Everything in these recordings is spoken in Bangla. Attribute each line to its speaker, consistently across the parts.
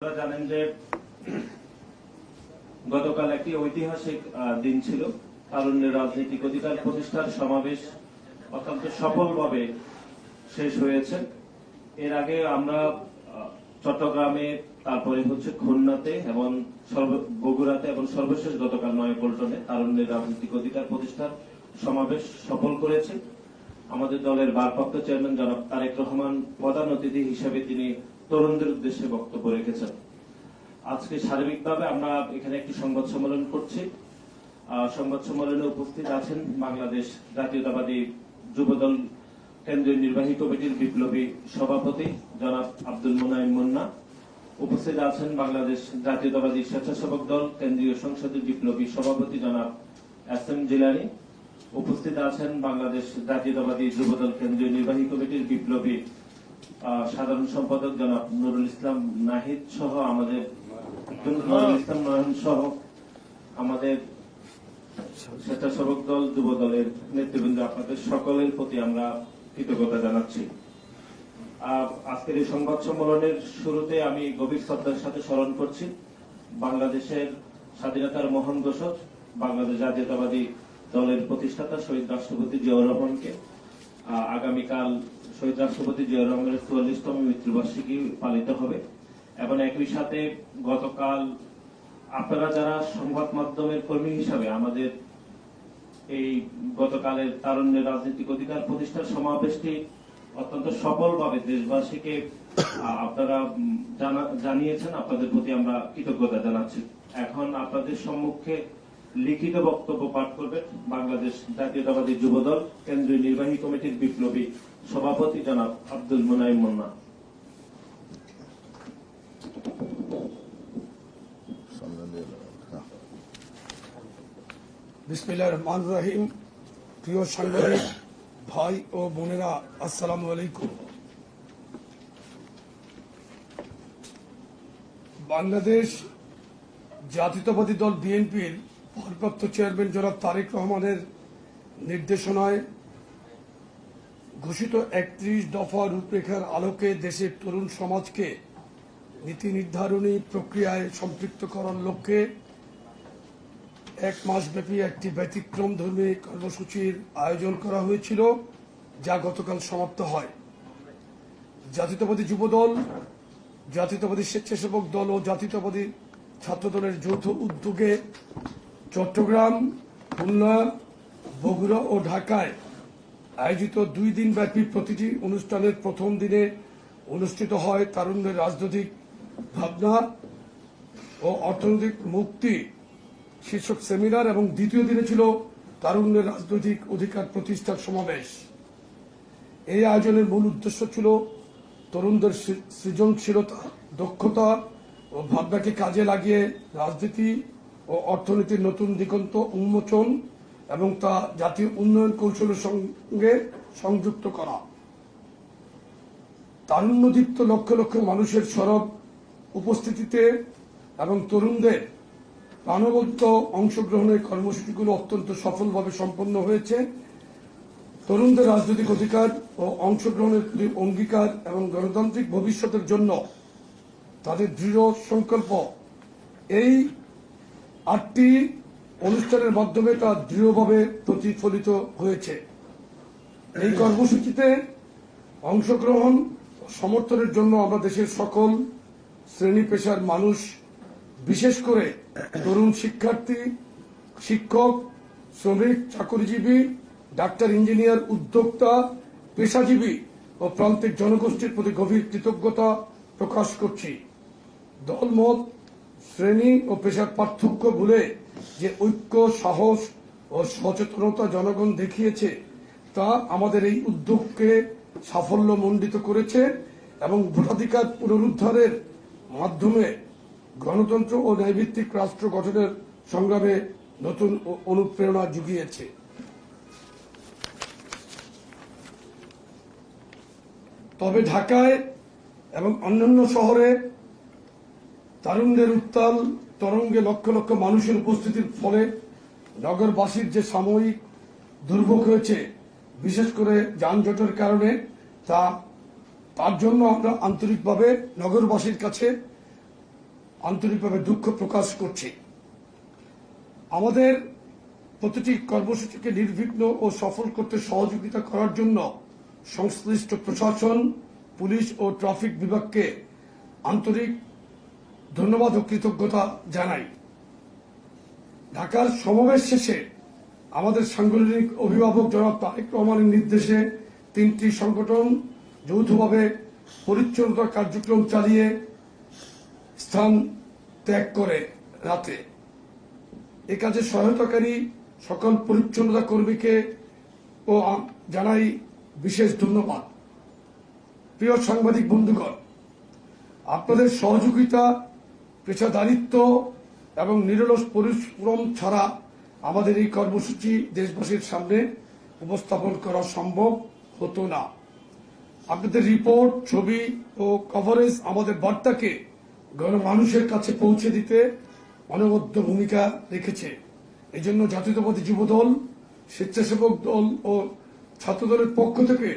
Speaker 1: আপনারা জানেন যে গতকাল একটি ঐতিহাসিক দিন ছিল। তারুণ্যের রাজনৈতিক অধিকার প্রতিষ্ঠার সমাবেশ অত্যন্ত সফলভাবে শেষ হয়েছে। এর আগে আমরা চট্টগ্রামে, তারপরে হচ্ছে খুলনাতে এবং বগুড়াতে এবং সর্বশেষ গতকাল নয়াপল্টনে তারুণ্যের রাজনৈতিক অধিকার প্রতিষ্ঠার সমাবেশ সফল করেছে। আমাদের দলের ভারপ্রাপ্ত চেয়ারম্যান জনাব তারেক রহমান প্রধান অতিথি হিসেবে তিনি তরুণদের উদ্দেশ্যে বক্তব্য রেখেছেন। আজকে সার্বিকভাবে আমরা এখানে একটি সংবাদ সম্মেলন করছি। সংবাদ সম্মেলনে উপস্থিত আছেন বাংলাদেশ জাতীয়তাবাদী যুবদল কেন্দ্রীয় নির্বাহী কমিটির বিপ্লবী সভাপতি জনাব আব্দুল মোনায়েম মুন্না। উপস্থিত আছেন বাংলাদেশ জাতীয়তাবাদী স্বেচ্ছাসেবক দল কেন্দ্রীয় সংসদের বিপ্লবী সভাপতি জনাব এস এম জিলানি। উপস্থিত আছেন বাংলাদেশ জাতীয়তাবাদী যুবদল কেন্দ্রীয় নির্বাহী কমিটির বিপ্লবী সাধারণ সম্পাদক জনাব নুরুল ইসলাম নাহিদ সহ আমাদের নুরুল ইসলাম নয়ন সহ আমাদের স্বেচ্ছাসেবক দল যুব দলের নেতৃবৃন্দ আপনাদের সকলের প্রতি আমরা কৃতজ্ঞতা জানাচ্ছি। আজকের এই সংবাদ সম্মেলনের শুরুতে আমি গভীর শ্রদ্ধার সাথে স্মরণ করছি বাংলাদেশের স্বাধীনতার মহান ঘোষক বাংলাদেশ জাতীয়তাবাদী দলের প্রতিষ্ঠাতা শহীদ রাষ্ট্রপতি জিয়াউর রহমানকে। আগামীকাল শহীদ রাষ্ট্রপতি জিয়াউর রহমানের চুয়াল্লিশতম মৃত্যুবার্ষিকী পালিত হবে। এবং একই সাথে গতকাল আপনারা যারা সংবাদ মাধ্যমের কর্মী হিসাবে আমাদের এই গতকালের তারুণ্যের রাজনৈতিক অধিকার প্রতিষ্ঠার সমাবেশটি অত্যন্ত সফলভাবে দেশবাসীকে আপনারা জানিয়েছেন। আপনাদের প্রতি আমরা কৃতজ্ঞতা জানাচ্ছি। এখন আপনাদের সম্মুখে লিখিত বক্তব্য পাঠ করবেন বাংলাদেশ জাতীয়তাবাদী যুবদল, কেন্দ্রীয় নির্বাহী কমিটির বিপ্লবী সভাপতি জনাব আব্দুল মোনাইম মুন্না।
Speaker 2: বিসমিল্লাহ রহমান রহিম। প্রিয় সাংবাদিক, ভাই ও বোনেরা, আসসালামু আলাইকুম। বাংলাদেশ জাতীয়তাবাদী দল বিএনপির ভারপ্রাপ্ত চেয়ারম্যান জনাব তারেক রহমানের নির্দেশনায় ঘোষিত একত্রিশ দফা রূপরেখার আলোকে দেশের তরুণ সমাজকে নীতি নির্ধারণী প্রক্রিয়ায় সম্পৃক্ত করার লক্ষ্যে এক মাসব্যাপী একটি ব্যতিক্রম ধর্মী কর্মসূচির আয়োজন করা হয়েছিল, যা গতকাল সমাপ্ত হয়। জাতীয়তাবাদী যুবদল, জাতীয়তাবাদী স্বেচ্ছাসেবক দল ও জাতীয়তাবাদী ছাত্রদলের যৌথ উদ্যোগে চট্টগ্রাম, খুলনা, বগুড়া ও ঢাকায় আয়োজিত দুই দিন ব্যাপী প্রতিটি অনুষ্ঠানের প্রথম দিনে অনুষ্ঠিত হয় তারুণ্যের রাজনৈতিক ভাবনা ও অর্থনৈতিক মুক্তি। শীর্ষক সেমিনার এবং দ্বিতীয় দিনে ছিল তারুণ্যের রাজনৈতিক অধিকার প্রতিষ্ঠার সমাবেশ। এই আয়োজনের মূল উদ্দেশ্য ছিল তরুণদের সৃজনশীলতা, দক্ষতা ও ভাবনাকে কাজে লাগিয়ে রাজনীতি ও অর্থনীতির নতুন দিগন্ত উন্মোচন এবং তা জাতীয় উন্নয়ন কৌশলের সঙ্গে সংযুক্ত করা। তারুণ্যদীপ্ত লক্ষ লক্ষ মানুষের সরব উপস্থিতিতে এবং তরুণদের প্রাণবন্ত অংশগ্রহণের কর্মসূচিগুলো অত্যন্ত সফলভাবে সম্পন্ন হয়েছে। তরুণদের রাজনৈতিক অধিকার ও অংশগ্রহণের অঙ্গীকার এবং গণতান্ত্রিক ভবিষ্যতের জন্য তাদের দৃঢ় সংকল্প। এই আটটি অনুষ্ঠানের মাধ্যমে তা দৃঢ়ভাবে প্রতিফলিত হয়েছে। এই কর্মসূচিতে অংশগ্রহণ সমর্থনের জন্য আমরা দেশের সকল শ্রেণি পেশার মানুষ, বিশেষ করে তরুণ শিক্ষার্থী, শিক্ষক, শ্রমিক, চাকরিজীবী, ডাক্তার, ইঞ্জিনিয়ার, উদ্যোক্তা, পেশাজীবী ও প্রান্তিক জনগোষ্ঠীর প্রতি গভীর কৃতজ্ঞতা প্রকাশ করছি। দলমত, শ্রেণি ও পেশার পার্থক্য ভুলে যে ঐক্য, সাহস ও সচেতনতা জনগণ দেখিয়েছে, তা আমাদের এই উদ্যোগকে সাফল্য মণ্ডিত করেছে এবং ভোটাধিকার পুনরুদ্ধারের মাধ্যমে গণতন্ত্র ও ন্যায়ভিত্তিক রাষ্ট্র গঠনের সংগ্রামে নতুন অনুপ্রেরণা জুগিয়েছে। তবে ঢাকায় এবং অন্যান্য শহরে তারুণদের উত্তাল তরঙ্গে লক্ষ লক্ষ মানুষের উপস্থিতির ফলে নগরবাসীর যে সাময়িক দুর্ভোগ হয়েছে, বিশেষ করে যানজটের কারণে, তা তার জন্য আমরা আন্তরিকভাবে নগরবাসীর কাছে আন্তরিকভাবে দুঃখ প্রকাশ করছি। আমাদের প্রতিটি কর্মসূচিকে নির্বিঘ্ন ও সফল করতে সহযোগিতা করার জন্য সংশ্লিষ্ট প্রশাসন, পুলিশ ও ট্রাফিক বিভাগকে আন্তরিক ধন্যবাদ ও কৃতজ্ঞতা জানাই। ঢাকার সমাবেশ শেষে আমাদের সাংগঠনিক অভিভাবক জনাব তারেক রহমানের নির্দেশে তিনটি সংগঠন যৌথভাবে পরিচ্ছন্নতা কার্যক্রম চালিয়ে স্থান ত্যাগ করে রাতে। এ কাজে সহায়তাকারী সকল পরিচ্ছন্নতা কর্মীকে ও জানাই বিশেষ ধন্যবাদ। প্রিয় সাংবাদিক বন্ধুগণ, আপনাদের সহযোগিতা পেশাদারিত্ব এবং নিরলস পরিশ্রম ছাড়া আমাদের এই কর্মসূচি দেশবাসীর সামনে উপস্থাপন করা সম্ভব হতো না। আপনাদের রিপোর্ট, ছবি ও কভারেজ আমাদের বার্তাকে গণমানুষের কাছে পৌঁছে দিতে অনবদ্য ভূমিকা রেখেছে। এই জন্য জাতীয়তাবাদী যুবদল, স্বেচ্ছাসেবক দল ও ছাত্রদলের পক্ষ থেকে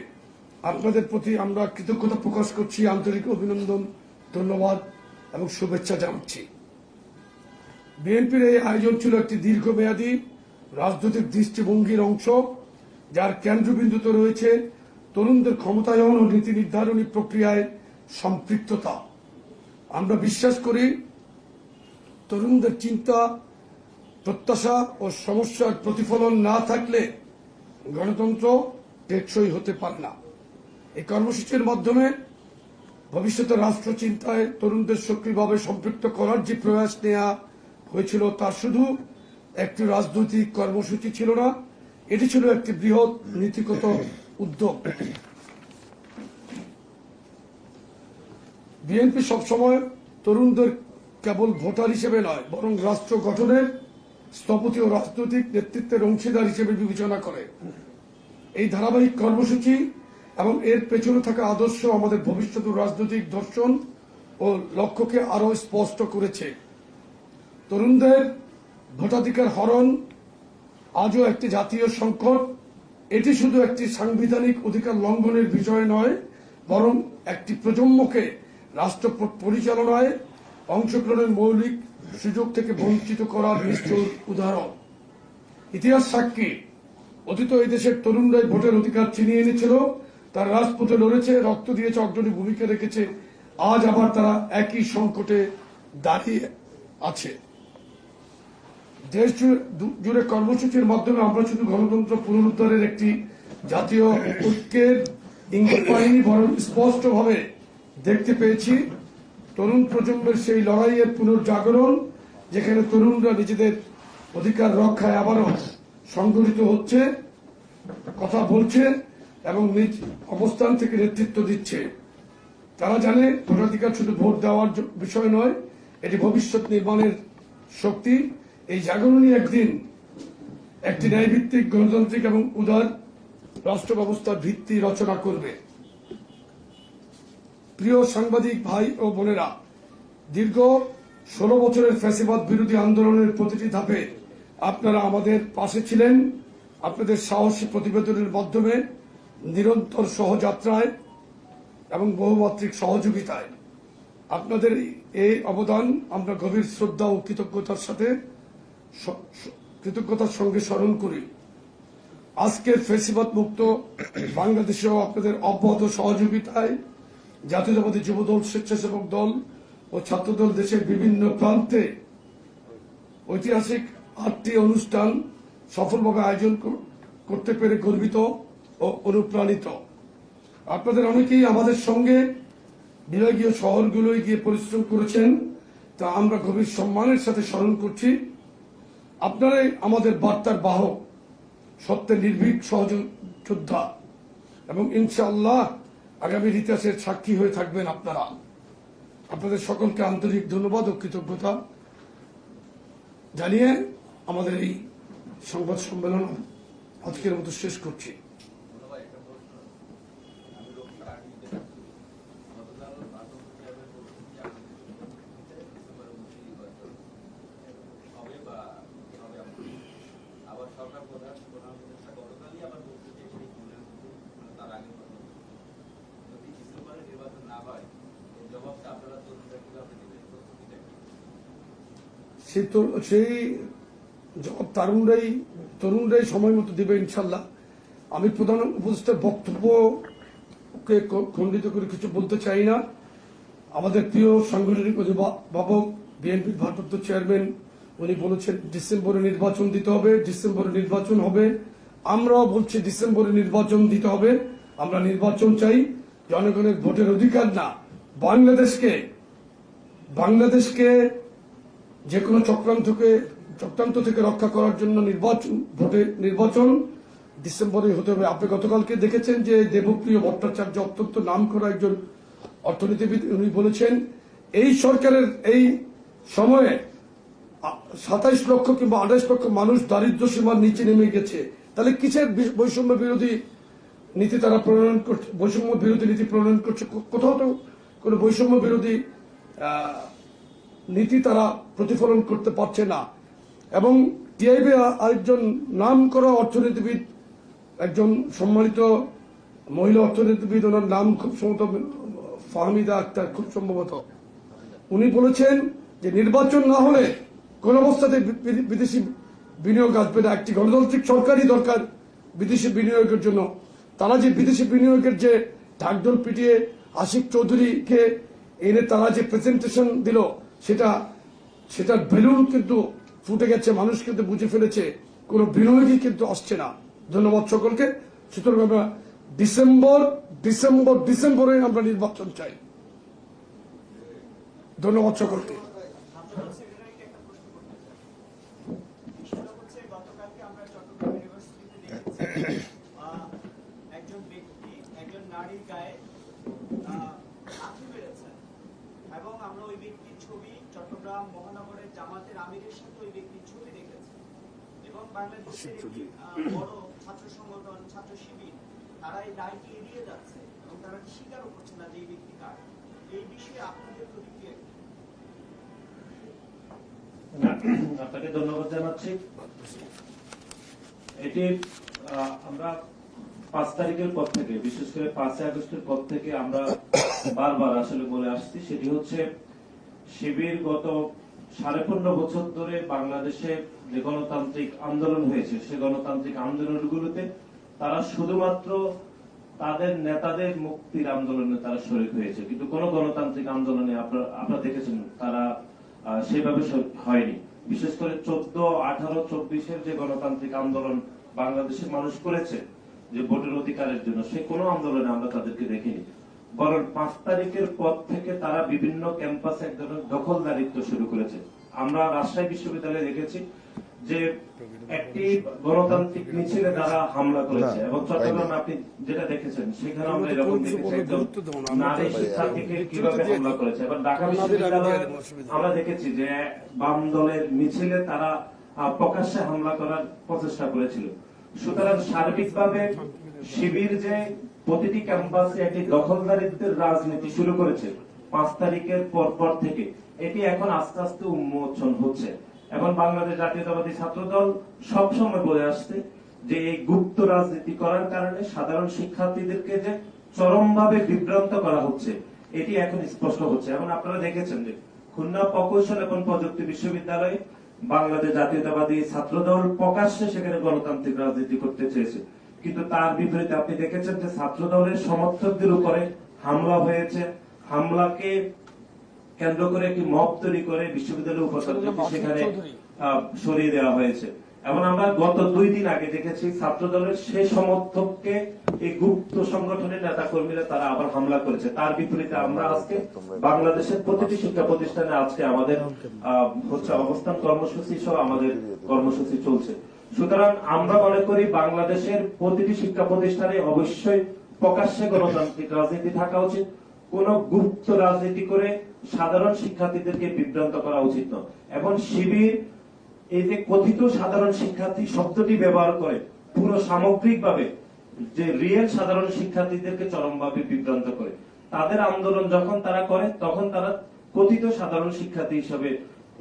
Speaker 2: আপনাদের প্রতি আমরা কৃতজ্ঞতা প্রকাশ করছি। আন্তরিক অভিনন্দন, ধন্যবাদ। এবং শুভেচ্ছা জানাচ্ছি। বিএনপির এই আয়োজন ছিল একটি দীর্ঘমেয়াদী, রাজনৈতিক দৃষ্টিভঙ্গির অংশ, যার কেন্দ্রবিন্দুতে রয়েছে তরুণদের ক্ষমতায়ন ও নীতি নির্ধারণী প্রক্রিয়ায় সম্পৃক্ততা। আমরা বিশ্বাস করি, তরুণদের চিন্তা, প্রত্যাশা ও সমস্যার প্রতিফলন না থাকলে গণতন্ত্র টেকসই হতে পারে না। এই কর্মসূচির মাধ্যমে ভবিষ্যতে রাষ্ট্র চিন্তায় তরুণদের সক্রিয়ভাবে সম্পৃক্ত করার যে প্রয়াস নেওয়া হয়েছিল তা শুধু একটি রাজনৈতিক কর্মসূচি ছিল না, এটি ছিল একটি বৃহৎ নীতিগত উদ্যোগ। বিএনপি সবসময় তরুণদের কেবল ভোটার হিসেবে নয়, বরং রাষ্ট্র গঠনের স্থপতি ও রাজনৈতিক নেতৃত্বের অংশীদার হিসেবে বিবেচনা করে। এই ধারাবাহিক কর্মসূচি এবং এর পেছনে থাকা আদর্শ আমাদের ভবিষ্যৎ রাজনৈতিক দর্শন ও লক্ষ্যকে আরও স্পষ্ট করেছে। তরুণদের ভোটাধিকার হরণ আজও একটি জাতীয় সংকট। এটি শুধু একটি সাংবিধানিক অধিকার লঙ্ঘনের বিষয় নয়, বরং একটি প্রজন্মকে রাষ্ট্র পরিচালনায় অংশগ্রহণের মৌলিক সুযোগ থেকে বঞ্চিত করার নিশ্চয় উদাহরণ। ইতিহাস সাক্ষী, অতীত এই দেশের তরুণরাই ভোটের অধিকার ছিনিয়ে এনেছিল তার রাজপথে লড়েছে, রক্ত দিয়েছে, অগ্রণী ভূমিকা রেখেছে। আজ আবার তারা একই সংকটে দাঁড়িয়ে আছে। দেশ জুড়ে- কর্মসূচির মাধ্যমে আমরা শুধু গণতন্ত্র পুনরুদ্ধারের একটি জাতীয় ঐক্যের ইঙ্গিত পাইনি, বরং স্পষ্টভাবে দেখতে পেয়েছি তরুণ প্রজন্মের সেই লড়াইয়ের পুনর্জাগরণ, যেখানে তরুণরা নিজেদের অধিকার রক্ষায় আবারও সংগঠিত হচ্ছে, কথা বলছে। এবং নিজ অবস্থান থেকে নেতৃত্ব দিচ্ছে। তারা জানে ভোটাধিকার শুধু ভোট দেওয়ার বিষয় নয়, এটি ভবিষ্যৎ নির্মাণের শক্তি। এই জাগরণই একদিন একটি ন্যায়ভিত্তিক, গণতান্ত্রিক এবং উদার রাষ্ট্র ব্যবস্থার ভিত্তি রচনা করবে। প্রিয় সাংবাদিক ভাই ও বোনেরা, দীর্ঘ ষোলো বছরের ফ্যাসিবাদ বিরোধী আন্দোলনের প্রতিটি ধাপে আপনারা আমাদের পাশে ছিলেন। আপনাদের সাহসী প্রতিবেদনের মাধ্যমে নিরন্তর সহযাত্রায় এবং বহুমাত্রিক সহযোগিতায়। আপনাদের এই অবদান, আমরা গভীর শ্রদ্ধা ও কৃতজ্ঞতার সাথে কৃতজ্ঞতার সঙ্গে স্মরণ করি। আজকের ফেসিবাদ মুক্ত বাংলাদেশেও আপনাদের অব্যাহত সহযোগিতায় জাতীয়তাবাদী যুবদল, স্বেচ্ছাসেবক দল ও ছাত্রদল দেশের বিভিন্ন প্রান্তে ঐতিহাসিক আটটি অনুষ্ঠান সফলভাবে আয়োজন করতে পেরে গর্বিত। ও অনুপ্রাণিত। আপনাদের অনেকেই আমাদের সঙ্গে বিভাগীয় শহরগুলোয় গিয়ে পরিশ্রম করেছেন, তা আমরা গভীর সম্মানের সাথে স্মরণ করছি। আপনারাই আমাদের বার্তার বাহক, সত্যের নির্ভীক সহযোদ্ধা, এবং ইনশাআল্লাহ আগামীর ইতিহাসের সাক্ষী হয়ে থাকবেন আপনারা। আপনাদের সকলকে আন্তরিক ধন্যবাদ ও কৃতজ্ঞতা জানিয়ে আমাদের এই সংবাদ সম্মেলন আজকের মতো শেষ করছি
Speaker 3: আবার সরকার প্রধান প্রধান উপদেষ্টা গতকালই আবার বলছে যে সেই জুনের মধ্যে মানে তার আগে কথা বলছে। যদি ডিসেম্বরে নির্বাচন না হয় এর জবাবটা আপনারা তরুণরা কীভাবে দেবেন প্রস্তুতিটা কি?
Speaker 2: সেই জবাব তরুণরাই তরুণরাই সময় মতো দেবে ইনশাল্লাহ। আমি প্রধান উপদেষ্টার বক্তব্যকে খণ্ডিত করে কিছু বলতে চাই না। আমাদের প্রিয় সাংগঠনিক অভিভাবক বিএনপির ভারপ্রাপ্ত চেয়ারম্যান, উনি বলেছেন ডিসেম্বরে নির্বাচন দিতে হবে, ডিসেম্বরে নির্বাচন হবে। আমরাও বলছি ডিসেম্বরে নির্বাচন দিতে হবে। আমরা নির্বাচন চাই। জনগণের ভোটের অধিকার না। বাংলাদেশকে বাংলাদেশকে যে কোনো চক্রান্তকে, চক্রান্ত থেকে রক্ষা করার জন্য নির্বাচন, ভোটে নির্বাচন, ডিসেম্বরে হতে হবে। আপনি গতকালকে দেখেছেন যে দেবপ্রিয় ভট্টাচার্য অত্যন্ত নাম করা একজন অর্থনীতিবিদ, উনি বলেছেন, এই সরকারের এই সময়ে সাতাইশ লক্ষ কিংবা আঠাইশ লক্ষ মানুষ দারিদ্র সীমার নিচে নেমে গেছে। তাহলে কিসের বৈষম্য বিরোধী নীতি তারা প্রণয়ন করছে? বৈষম্য বিরোধী নীতি প্রণয়ন করছে? কোথাও তো কোনো বৈষম্য বিরোধী নীতি তারা প্রতিফলন করতে পারছে না। এবং টিআইবি আরেকজন নাম করা অর্থনীতিবিদ, একজন সম্মানিত মহিলা অর্থনীতিবিদ, ওনার নাম খুব সম্ভবত, ফাহমিদা আক্তার খুব সম্ভবত। উনি বলেছেন যে নির্বাচন না হলে কোন অবস্থাতে বিদেশি বিনিয়োগ আসবে না। একটি গণতান্ত্রিক সরকারই দরকার বিদেশি বিনিয়োগের জন্য। তারা যে বিদেশি বিনিয়োগের যে ঢাকঢোল পিটিয়ে আশিক চৌধুরীকে এনে তারা যে প্রেজেন্টেশন দিল সেটা, সেটার বেলুন কিন্তু ফুটে গেছে, মানুষ কিন্তু বুঝে ফেলেছে, কোনো বিনিয়োগই কিন্তু আসছে না। ধন্যবাদ সকলকে। সুতরাং আমরা ডিসেম্বর ডিসেম্বর, ডিসেম্বরে আমরা নির্বাচন চাই। ধন্যবাদ সকলকে
Speaker 4: বিষয়টা হচ্ছে গতকালকে আমরা চট্টগ্রাম ইউনিভার্সিটিতে দেখেছি আহ, একজন ব্যক্তি একজন নারীর গায়ে আহ, লাথি মেরেছেন এবং আমরা ওই ব্যক্তির ছবি চট্টগ্রাম মহানগরের জামাতের আমিরের সাথে ওই ব্যক্তির ছবি দেখেছি। এবং বাংলাদেশের একটি বড় ছাত্র সংগঠন ছাত্র শিবির তারা এই দায়টি এড়িয়ে যাচ্ছে এবং তারা স্বীকারও করছে না যে এই ব্যক্তি কার। এই বিষয়ে আপনাদের প্রতিক্রিয়া কি?
Speaker 1: আপনাকে ধন্যবাদ জানাচ্ছি। এটি আহ, আমরা পাঁচ তারিখের পর থেকে বিশেষ করে পাঁচই আগস্টের পর থেকে আমরা বারবার আসলে বলে আসছি। সেটি হচ্ছে শিবির গত সাড়ে পনেরো বছর ধরে বাংলাদেশে যে গণতান্ত্রিক আন্দোলন হয়েছে, সে গণতান্ত্রিক আন্দোলনগুলোতে তারা শুধুমাত্র তাদের নেতাদের মুক্তির আন্দোলনে তারা শরীর হয়েছে। কিন্তু কোন গণতান্ত্রিক আন্দোলনে আপনারা দেখেছেন তারা সেভাবে হয়নি। বিশেষ করে চোদ্দ, আঠারো, চব্বিশের যে গণতান্ত্রিক আন্দোলন বাংলাদেশের মানুষ করেছে, যে ভোটের অধিকারের জন্য, সে কোনো আন্দোলনে আমরা তাদেরকে দেখিনি। বরং পাঁচ তারিখের পর থেকে তারা বিভিন্ন ক্যাম্পাসে এক ধরনের দখলদারিত্ব শুরু করেছে। আমরা রাজশাহী বিশ্ববিদ্যালয়ে দেখেছি যে একটি গণতান্ত্রিক মিছিলে তারা হামলা করেছে এবং চট্টগ্রামে আপনি যেটা দেখেছেন সেখানে আমরা এরকম দেখেছি নারী শিক্ষার্থীকে কীভাবে হামলা করেছে? এবার ঢাকা বিশ্ববিদ্যালয়ে আমরা দেখেছি যে বাম দলের মিছিলে তারা প্রকাশ্যে হামলা করার প্রচেষ্টা করেছিল। সুতরাং সার্বিকভাবে শিবির যে প্রতিটি ক্যাম্পাসে একটি দখলদারিত্বের রাজনীতি শুরু করেছে পাঁচ তারিখের পর পর থেকে। এটি এখন আস্তে আস্তে উন্মোচন হচ্ছে। এখন বাংলাদেশ জাতীয়তাবাদী ছাত্র দল সবসময় বলে আসছে যে এই গুপ্ত রাজনীতি করার কারণে সাধারণ শিক্ষার্থীদেরকে যে চরমভাবে বিভ্রান্ত করা হচ্ছে, এটি এখন স্পষ্ট হচ্ছে। এবং আপনারা দেখেছেন যে খুলনা প্রকৌশল এবং প্রযুক্তি বিশ্ববিদ্যালয়ে বাংলাদেশ জাতীয়তাবাদী ছাত্র দল প্রকাশ্যে সেখানে গণতান্ত্রিক রাজনীতি করতে চেয়েছে। কিন্তু তার বিপরীতে আপনি দেখেছেন যে ছাত্র দলের সমর্থকদের উপরে হামলা হয়েছে। হামলাকে কেন্দ্র করে একটি মব তৈরি করে বিশ্ববিদ্যালয়ের উপাচার্যকে সেখানে সরিয়ে দেওয়া হয়েছে। এবং আমরা গত দুই দিন আগে দেখেছি ছাত্র দলের সেই সমর্থককে এই গুপ্ত সংগঠনের নেতা কর্মীরা তারা আবার হামলা করেছে। তার বিপরীতে আমরা আজকে বাংলাদেশের প্রতিটি শিক্ষা প্রতিষ্ঠানে আজকে আমাদের আহ, হচ্ছে অবস্থান কর্মসূচি সহ আমাদের কর্মসূচি চলছে। সুতরাং আমরা মনে করি বাংলাদেশের প্রতিটি শিক্ষা প্রতিষ্ঠানে অবশ্যই প্রকাশ্যে গণতান্ত্রিক রাজনীতি থাকা উচিত। কোন গুপ্ত রাজনীতি করে সাধারণ শিক্ষার্থীদেরকে বিভ্রান্ত করা উচিত নয়। এবং শিবির, এই যে কথিত সাধারণ শিক্ষার্থী শব্দটি ব্যবহার করে পুরো সামগ্রিকভাবে যে রিয়েল সাধারণ শিক্ষার্থীদেরকে চরমভাবে বিভ্রান্ত করে, তাদের আন্দোলন যখন তারা করে, তখন তারা কথিত সাধারণ শিক্ষার্থী হিসেবে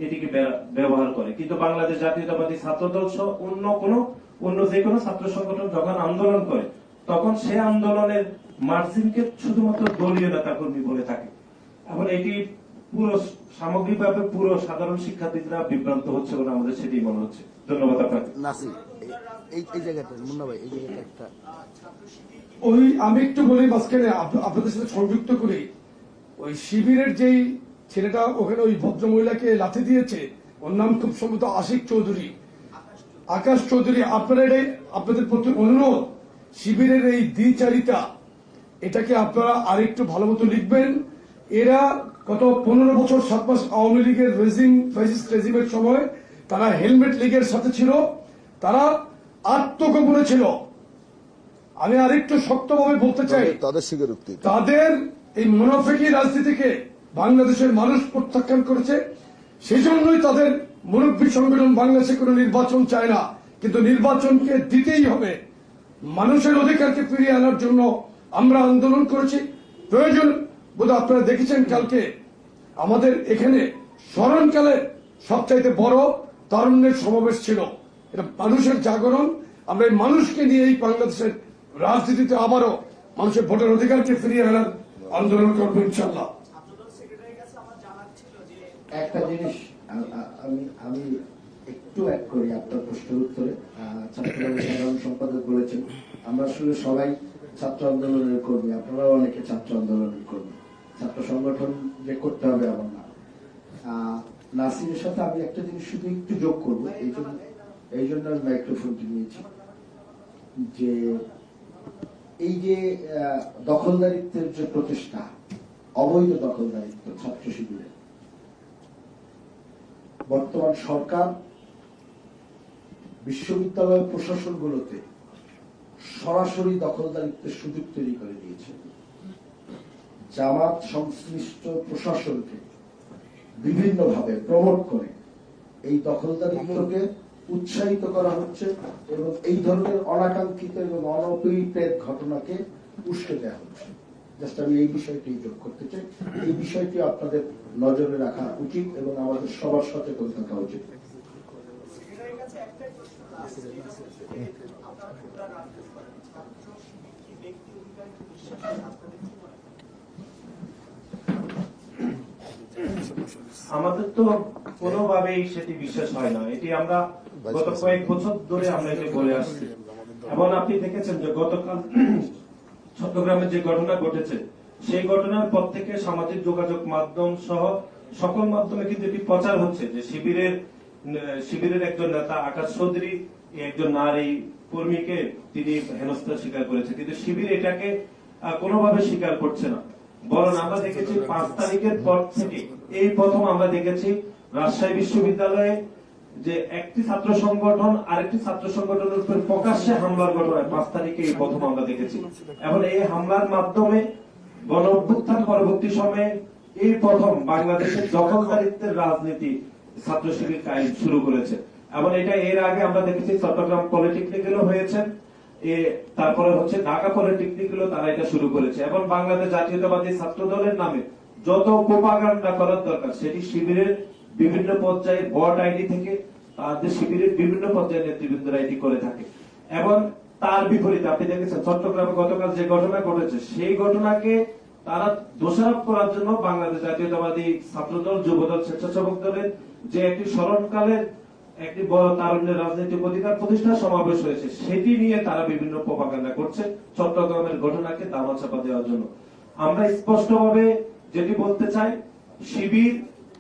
Speaker 1: এটিকে ব্যবহার করে। কিন্তু বাংলাদেশ জাতীয়তাবাদী ছাত্র দল সহ অন্য কোনো অন্য যে কোনো ছাত্র সংগঠন যখন আন্দোলন করে তখন সে আন্দোলনের মার্জিনকে শুধুমাত্র দলীয় নেতা কর্মী বলে থাকে। এখন এটি পুরো সামগ্রিকভাবে পুরো সাধারণ শিক্ষার্থীরা বিভ্রান্ত হচ্ছে বলে আমাদের সেটি মনে হচ্ছে। ধন্যবাদ আপনাকে।
Speaker 5: এই- এই এই জায়গাটা মুন্না ভাই এই জায়গাটা একটা
Speaker 2: ওই আমি একটু বলি মাঝখানে আপনাদের সাথে সংযুক্ত করি। ওই শিবিরের যেই ছেলেটা ওখানে ওই ভদ্র মহিলাকে লাথি দিয়েছে। ওর নাম খুব সম্ভবত আশিক চৌধুরী। আকাশ চৌধুরী আপনারা আপনাদের প্রতি অনুরোধ শিবিরের এই দ্বিচারিতা এটাকে আপনারা আরেকটু ভালো মতো লিখবেন। এরা গত পনেরো বছর সাত মাস আওয়ামী লীগের রেজিম ফ্যাসিস্ট রেজিমের সময় তারা হেলমেট লীগের সাথে ছিল। তারা আত্মগোপনে ছিল। আমি আরেকটু শক্তভাবে বলতে চাই।
Speaker 5: তাদের- তাদের
Speaker 2: এই মুনাফেকি রাজনীতিকে বাংলাদেশের মানুষ প্রত্যাখ্যান করেছে সেই জন্যই তাদের মুরব্বী সংগঠন বাংলাদেশে কোনো নির্বাচন চায় না। কিন্তু নির্বাচনকে দিতেই হবে। মানুষের অধিকারকে ফিরিয়ে আনার জন্য আমরা আন্দোলন করেছি। প্রয়োজন বোধ আপনারা দেখেছেন কালকে আমাদের এখানে স্মরণকালে সবচাইতে বড় তারুণ্যের সমাবেশ ছিল। এটা মানুষের জাগরণ। আমরা এই মানুষকে নিয়ে এই বাংলাদেশের রাজনীতিতে আবারও মানুষের ভোটের অধিকারকে ফিরিয়ে আনার আন্দোলন করব ইনশাল্লাহ
Speaker 4: ছাত্রদল সেক্রেটারির কাছে আমার জানার ছিল যে
Speaker 6: একটা জিনিস আমি আমি একটু এক করি আপনার প্রশ্নের উত্তরে। ছাত্রদলের সাধারণ সম্পাদক বলেছেন, আমরা আসলে সবাই ছাত্র আন্দোলনের কর্মী, আপনারাও অনেকে ছাত্র আন্দোলনের কর্মী। ছাত্র সংগঠন যে করতে হবে এমন না। নাসিরের সাথে আমি একটা জিনিস শুধু একটু যোগ করব, এই জন্য এই জন্য আমি মাইক্রোফোনটি নিয়েছি। যে এই যে দখলদারিত্বের যে প্রতিষ্ঠা অবৈধ দখলদারিত্ব ছাত্র শিবিরের বর্তমান সরকার বিশ্ববিদ্যালয় প্রশাসনগুলোতে সরাসরি দখলদারিত্বের সুযোগ তৈরি করে দিয়েছে। জামাত সংশ্লিষ্ট প্রশাসনকে বিভিন্নভাবে প্রমোট করে এই দখলদারিত্বকে উৎসাহিত করা হচ্ছে এবং এই ধরনের অনাকাঙ্ক্ষিত এবং অনপরিপ্রেত ঘটনাকে উস্কে দেওয়া হচ্ছে। জাস্ট আমি এই বিষয়টি যোগ করতে চাই। এই বিষয়টি আপনাদের নজরে রাখা উচিত এবং আমাদের সবার সচেতন থাকা উচিত?
Speaker 1: আমাদের তো কোনোভাবেই সেটি বিশ্বাস হয় না এটি আমরা গত কয়েক বছর ধরে আমরা এটি বলে আসছি এবং আপনি দেখেছেন যে গতকাল চট্টগ্রামে যে ঘটনা ঘটেছে সেই ঘটনার পর থেকে সামাজিক যোগাযোগ মাধ্যম সহ সকল মাধ্যমে কিন্তু এটি প্রচার হচ্ছে যে শিবিরের শিবিরের একজন নেতা আকাশ চৌধুরী একজন নারী কর্মীকে তিনি হেনস্থার স্বীকার করেছে। কিন্তু শিবির এটাকে কোনোভাবে স্বীকার করছে না। বরং আমরা দেখেছি পাঁচ তারিখের পর থেকে এই প্রথম আমরা দেখেছি রাজশাহী বিশ্ববিদ্যালয়ে যে একটি ছাত্র সংগঠন আরেকটি ছাত্র সংগঠনের উপর প্রকাশ্যে হামলার ঘটনায় পাঁচ তারিখে এই প্রথম আমরা দেখেছি। এখন এই হামলার মাধ্যমে গণ অভ্যুত্থান পরবর্তী সময়ে এই প্রথম বাংলাদেশের দখলদারিত্বের রাজনীতি ছাত্র শিবির কায়েম শুরু করেছে। এবং এটা এর আগে আমরা দেখেছি চট্টগ্রাম পলিটেকনিক্যালও হয়েছে। তারপরে হচ্ছে ঢাকা পলিটেকনিক্যালও তারা এটা শুরু করেছে। এবং বাংলাদেশ জাতীয়তাবাদী ছাত্র দলের নামে যত প্রোপাগান্ডা করার দরকার, সেটি শিবিরের বিভিন্ন পর্যায়ে বট আইডি থেকে তাদের শিবিরের বিভিন্ন পর্যায়ে নেতৃবৃন্দরা এটি করে থাকে। এবং তার বিপরীতে, আপনি দেখেছেন চট্টগ্রামে গতকাল যে ঘটনা ঘটেছে, সেই ঘটনাকে তারা দোষারোপ করার জন্য বাংলাদেশ জাতীয়তাবাদী ছাত্রদল, যুবদল, স্বেচ্ছাসেবক দলের যে একটি স্মরণকালের একটি বড় তারুণ্যের রাজনৈতিক অধিকার প্রতিষ্ঠা সমাবেশ হয়েছে, সেটি নিয়ে তারা বিভিন্ন প্রপাগান্ডা করছে চট্টগ্রামের ঘটনাকে দামাচাপা দেওয়ার জন্য। আমরা স্পষ্টভাবে যেটি বলতে চাই, শিবির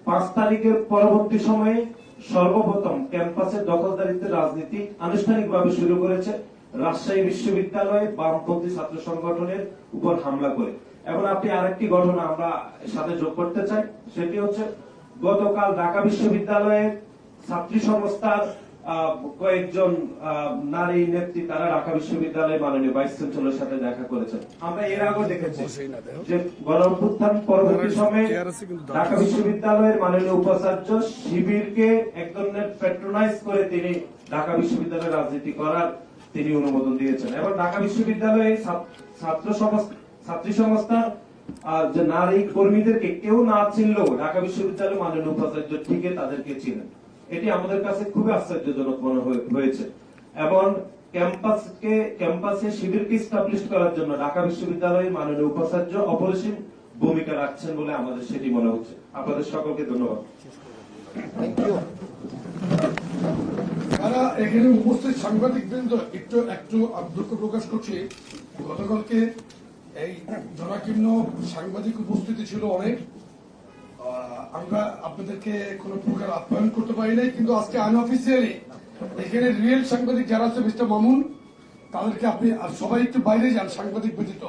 Speaker 1: পাঁচ তারিখের পরবর্তী সময়ে সর্বপ্রথম ক্যাম্পাসের দখলদারিত্বের রাজনীতি আনুষ্ঠানিকভাবে শুরু করেছে। রাজশাহী বিশ্ববিদ্যালয়ে বামপন্থী ছাত্র সংগঠনের উপর হামলা করে। এবং আপনি আরেকটি ঘটনা আমরা সাথে যোগ করতে চাই, সেটি হচ্ছে গতকাল ঢাকা বিশ্ববিদ্যালয়ের ছাত্রী সংস্থার কয়েকজন নারী নেত্রী তারা ঢাকা বিশ্ববিদ্যালয়ে মাননীয় ভাইস চ্যান্সেলরের সাথে দেখা করেছেন। আমরা এর আগেও দেখেছি যে গণ পরবর্তী সময়ে ঢাকা বিশ্ববিদ্যালয়ের মাননীয় উপাচার্য শিবিরকে এক ধরনের প্যাট্রোনাইজ করে তিনি ঢাকা বিশ্ববিদ্যালয়ে রাজনীতি করার তিনি অনুমোদন দিয়েছেন। এবং ঢাকা বিশ্ববিদ্যালয়ে ছাত্র- ছাত্র সংস্থা ছাত্রী সংস্থার যে নারী কর্মীদেরকে কেউ না ঢাকা মাননীয় উপাচার্য তাদেরকে চিনেন। এটি আমাদের কাছে খুবই আশ্চর্যজনক মনে হয়েছে। এবং ক্যাম্পাসকে ক্যাম্পাসে শিবিরকে স্টাবলিশ করার জন্য ঢাকা বিশ্ববিদ্যালয়ের মাননীয় উপাচার্য অপরিসীম ভূমিকা রাখছেন বলে আমাদের সেটি মনে হচ্ছে। আপনাদের সকলকে ধন্যবাদ।
Speaker 2: যারা এখানে উপস্থিত একটু একটু প্রকাশ গতকালকে এই সাংবাদিক উপস্থিতি ছিল অনেক। আমরা আপনাদেরকে কোনো প্রকার আপ্যায়ন করতে পারি নাই, কিন্তু আজকে আনঅফিসিয়ালি এখানে রিয়েল সাংবাদিক যারা আছে, মিস্টার মামুন, তাদেরকে আপনি সবাই একটু বাইরে যান, সাংবাদিক ব্যতীত।